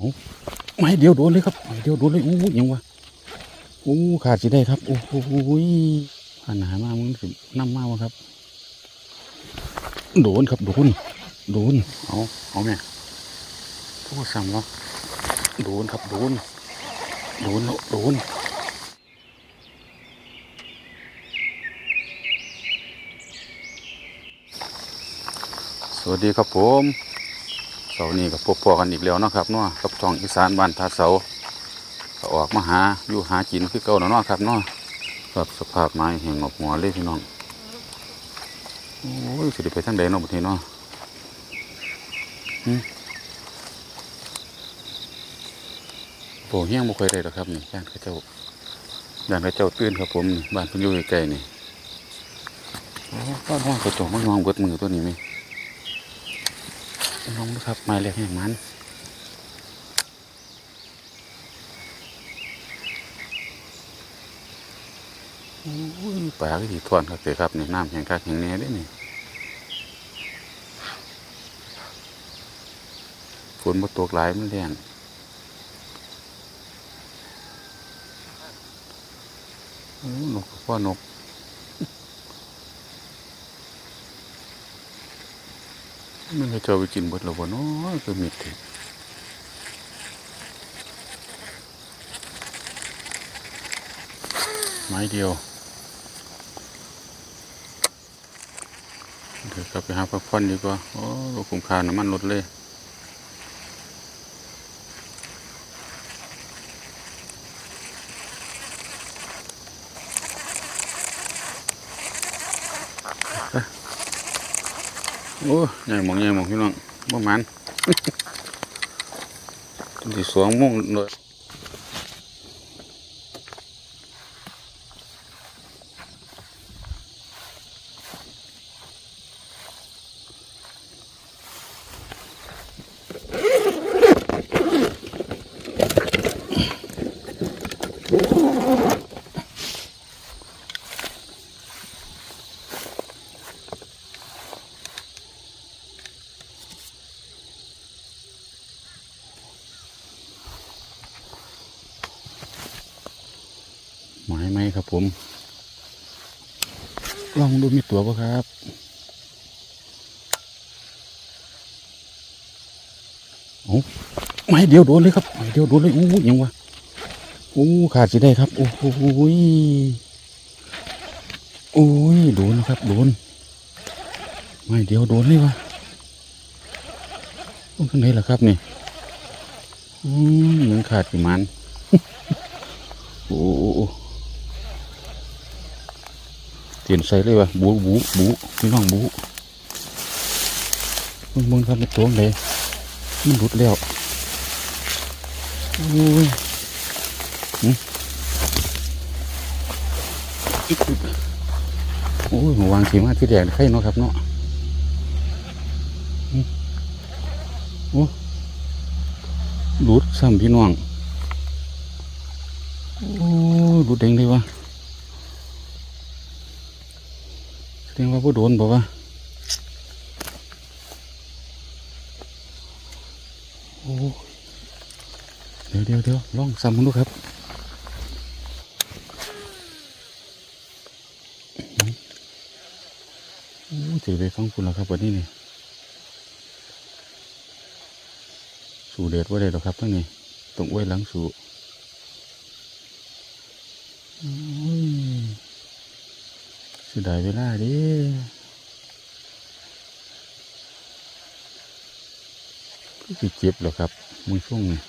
โอ้ไม่เดียวโดนเลยครับไม่เดียวโดนเลยอู้ยังวะอู้ขาดสิได้ครับโอ้โหปัญหามากมึงสิน้ำมากวะครับ โดนครับโดนโดนเอาเอาแม่พูดซ้ำวะโดนครับโดนโดนโดนสวัสดีครับผม สาร์นี้กับพบพอกันอีกแล้วนะครับเนาะกับช่องอีสานบ้านท่าเสาออกมาหาอยู่หากินคือเก่าแล้วเนาะครับเนาะครับสภาพไม้แห้งงอกหัวเลยพี่น้องโอ้ยสิได้ไปทางใดเนาะบัดนี้เนาะหึโปเฮี้ยงบ่ค่อยได้หรอครับนี่ย่านเขาเจ้าย่านเขาเจ้าตื่นครับผมบ้านเพิ่นอยู่ใกลนี่บ้านห้องกระจกมันมองเบิดมือตัวนี้ไหม น้องนะครับไม้เล็กแห้งมันโอ้ปลาก็สิทวนครับเด้ครับนี่น้ำแห้งคักแห้งแน่เด้นี่ฝนมาตกหลายมันแรงโอ้นกพ่อนก มันจะเจะไปกินบดแล้วบ่เนาะก็มิดเถอะไม้เดียวเดี๋ยวกลับไปหาพักผ่อนดีกว่า โอ้บ่คุ้มค่าน้ำมันลดเลย โอ้ใหญ่หมองใหญ่หมองพี่น้องบ่มันที่สวงมุ่งเลยห มายไหมครับผม ลองดูมีตัวป่ะครับ โอ้ไม้เดียวโดนเลยครับไม้เดียวโดนเลยอู้ยังวะอู้ขาดสิได้ครับ โอ้โหโอ้ยโดนครับ โดน ไม้เดียวโดนเลยวะโอ้ข้างในล่ะครับนี่อืมยังขาดกี่มัน โอ้ โหเตียนใส่เลยวะบูบูบูพี่น้องบูมึงมึงครับเป็นตัวเลยมันหลุดแล้วโอ้ยอิ๊ดโอ้ยหมูวางสีมาที่แดงไข่เนาะครับเนาะโอ้หลุดซ้ำพี่น้องโอ้ยดูเด้งเลยวะ แสดงว่าผู้โดนบอกว่าโอ้เดี๋ยวเดี๋ยวเดี๋ยวลองซ้ำมันดูครับโอ้ถือไปฟังคุณแล้วครับวันนี้นี่สู่เด็ดว่าได้หรอครับทั้งนี้ตรงไว้หลังสู่ โอ้ย เสียดายเวลาดิก็สิเจ็บหรอครับมือช่วงนี้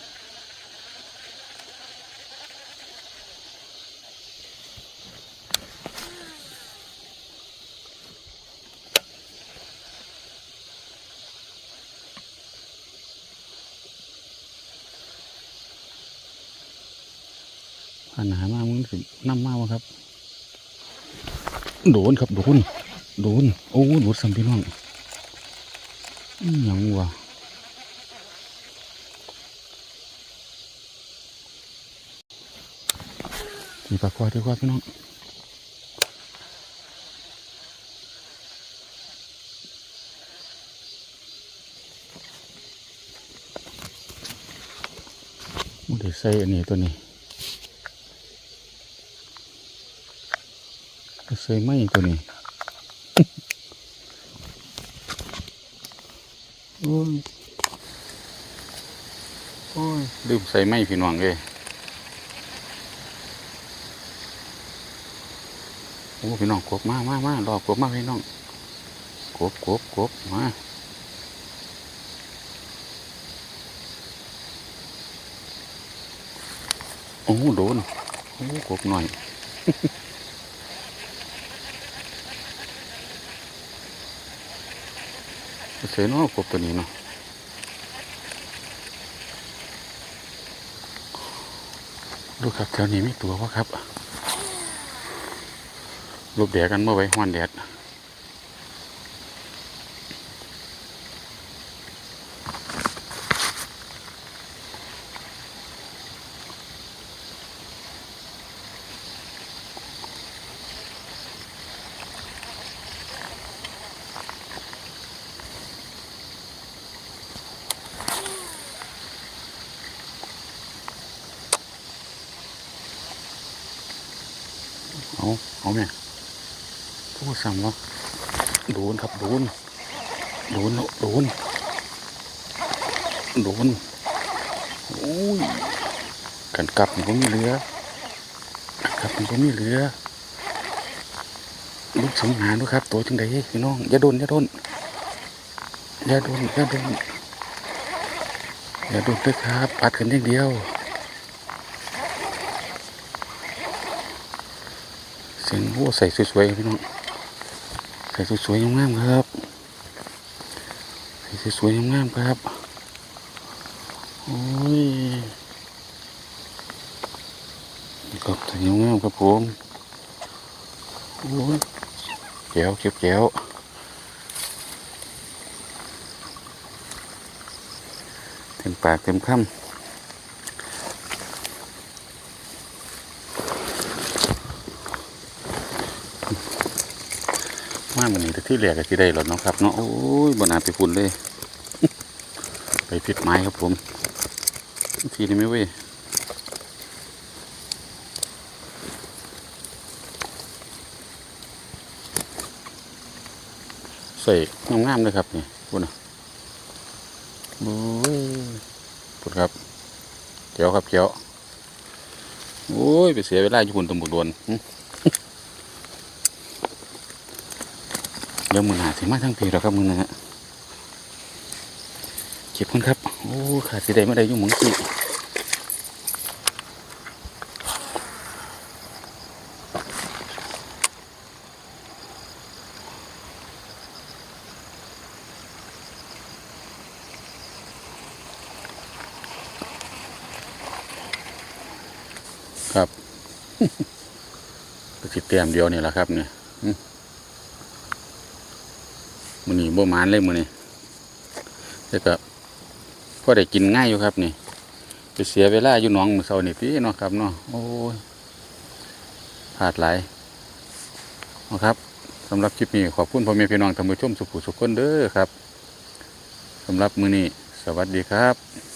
ปัญหามามึงสิน้ำมากวะครับ โดนครับ โดน โดน โอ้โดสัมพี่น้องอยังวะมีปลาควายด้วยว่าพี่น้องมันได้ใส่อันนี้ตัวนี้ ก็ใส่ไม้ตัวนี้โอ้ยโอ้ยลืมใส่ไม้พี่น้องเลยโอ้พี่น้องกบมามามารอกบมาพี่น้องกบกบกบมาโอ้โดนโอ้กบหน่อย เสนอกบตัวนี้เนาะดูครับแถวนี้มีตัววะครับลูปแดดกันเมื่อไว้ห้อนแดด เอาเอาแม่พูดซ้ำวะโดนครับโดนโดนโดนโดนโอ้ยกันกลับมันก็มีเหลือกันกลับมันก็มีเหลือลูกสงหารด้วยครับ ตัวจังไดพี่น้องอย่าโดนอย่าโดนอย่าโดนอย่าโดนอย่าโดนด้วยครับปัดกันอย่างเดียว สียงโอ้ใส่สวยๆพี่น้องใส่สวยๆงามๆครับใส่สวยๆงามๆครับโอ้ยครับใส่งามๆครับผมโอ้ยแก้วเก็บแก้วเต็มปากเต็มคำ มามันนี้แต่ที่เหลือก็ที่ได้หรอเนาะครับเนาะโอ้ยบนาไปพุ่นเลย ไปพิดไม้ครับผม ทีนี้ไม่เว้ยใส่งามๆเลยครับนี่พุ่นนะบุ้ยพุ่นครับเกียวครับเกียวโอ้ย ไปเสียเวลาอยู่พุ่นตำบุกโดวน เดี๋ยวมือหาสิมาทั้งปีแล้วครับมือนะฮะเจ็บคนครับ โอ้ขาดสิได้ไม่ได้ยุ่งมึงสิครับก็สิเตรียมเดียวนี่แหละครับเนี่ย มือนี้บ่หมานเลยมือนี้แต่ก็พอได้กินง่ายอยู่ครับนี่ไปเสียเวลาอยู่หนองมือเสานี่พี่เนาะครับเนาะโอ้ยผาดหลายเอาครับสำหรับคลิปนี้ขอบคุณพ่อแม่พี่น้องท่านผู้ชมสุขุสุขคนเด้อครับสำหรับมือนี้สวัสดีครับ